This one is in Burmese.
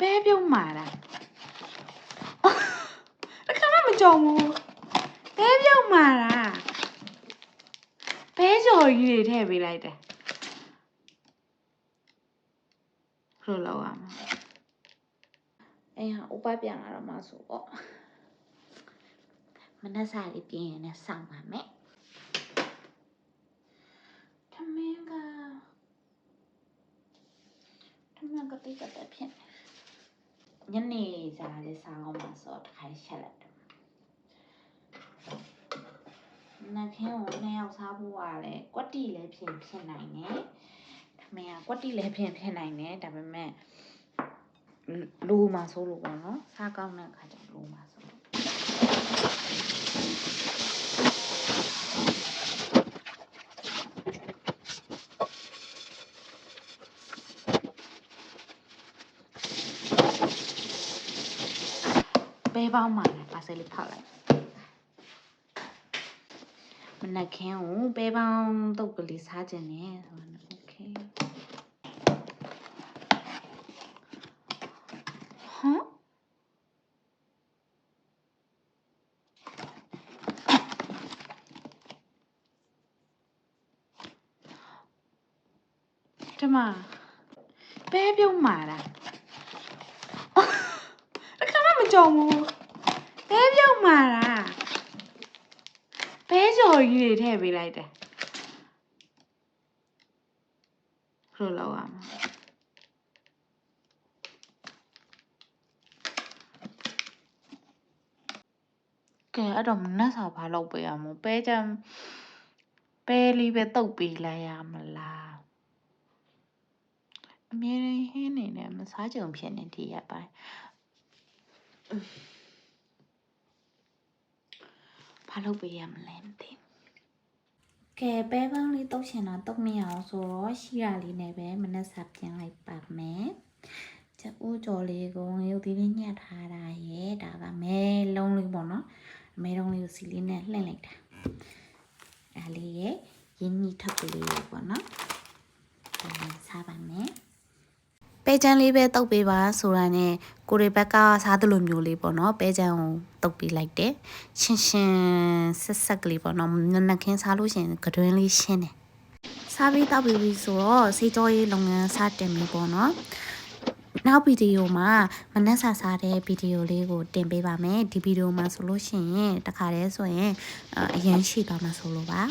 ပဲပြုံးမာတာတခါမှမကြုံဘူးပဲပြုံးမာတာပဲကြော်ကြီးတွေထည့်ပေးလိုက်တယ်ဘယ်လိုလုပ်ရမလဲအဲ့ဟာဥပပြန်လာတော့မှဆိုတော့မနှက်စားလေးပြင်းရင်လည်းစောင့်ပါမယ်ထမင်းကထမင်းကတိတ်ကတက်ဖြစ်နေ ညနေစားလေးစားအောင်ပါဆိုတော့တစ်ခါချက်လိုက်တယ်နက်ခင်းကိုနှစ်ယောက်စားဖို့ကလည်းကွက်တီလည်းဖြစ်ဖြစ်နိုင်တယ်ထမင်းကကွက်တီလည်းဖြစ်ဖြစ်နိုင်တယ်ဒါပေမဲ့လူမှာဆိုလို့ပေါ့နော်စားကောင်းတဲ့အခါကျလူမှာဆိုလို့ ပဲပေါင်းမှာပါဆယ်လေးဖောက်လိုက်မနက်ခင်းကိုပဲပေါင်းတုပ်ကလေးစားခြင်းနဲ့ဆိုတော့ okay ဟမ်တမပဲပြုံးမာလား ခါမှမကြုံဘူးပဲပြုံးမာတာပဲကြော်ကြီးတွေထည့်ပေးလိုက်တယ်ဘယ်လိုလုပ်ရမလဲကဲအဲ့တော့မနှက်စာဘာလုပ်ပေးရမလဲပဲကြမ်းပဲလေးပဲတုတ်ပေးလိုက်ရမလားအမြဲတမ်းဟင်းနေတယ်မစားကြုံဖြစ်နေဒီရက်ပိုင်း ဘာလုပ်ပေးရမလဲမသိဘူးကဲပဲပန်းလေးတုတ်ချင်တာတုတ်မရအောင်ဆိုတော့ရှိရလေးနဲ့ပဲမနှက်စာပြင်လိုက်ပါမယ်ချက်ဦးကြော်လေးကိုရုပ်သီးလေးညှက်ထားတာရဲ့ဒါကမဲလုံးလေးပေါ့နော်မဲလုံးလေးကိုစီလေးနဲ့လှင့်လိုက်တာအဲလေးရဲ့ရင်းနှီးထပ်ကလေးပေါ့နော်ဒါနဲ့စားပါမယ် ပဲချမ်းလေးပဲတုတ်ပေးပါဆိုတာနဲ့ကိုရီဘက်ကစားသလိုမျိုးလေးပေါ့နော်ပဲချမ်းကိုတုတ်ပေးလိုက်တယ်ရှင်းရှင်းဆက်ဆက်ကလေးပေါ့နော်နနခင်းစားလို့ရှရင်ကတွင်းလေးရှင်းတယ်စားပြီးတောက်ပြီးပြီဆိုတော့စေးကြောရေးလုပ်ငန်းစတင်ပြီပေါ့နော်နောက်ဗီဒီယိုမှာမနှက်ဆာစားတဲ့ဗီဒီယိုလေးကိုတင်ပေးပါမယ်ဒီဗီဒီယိုမှာဆိုလို့ရှိရင်တခါတည်းဆိုရင်အအရင်ရှိသွားမှာဆိုလို့ပါ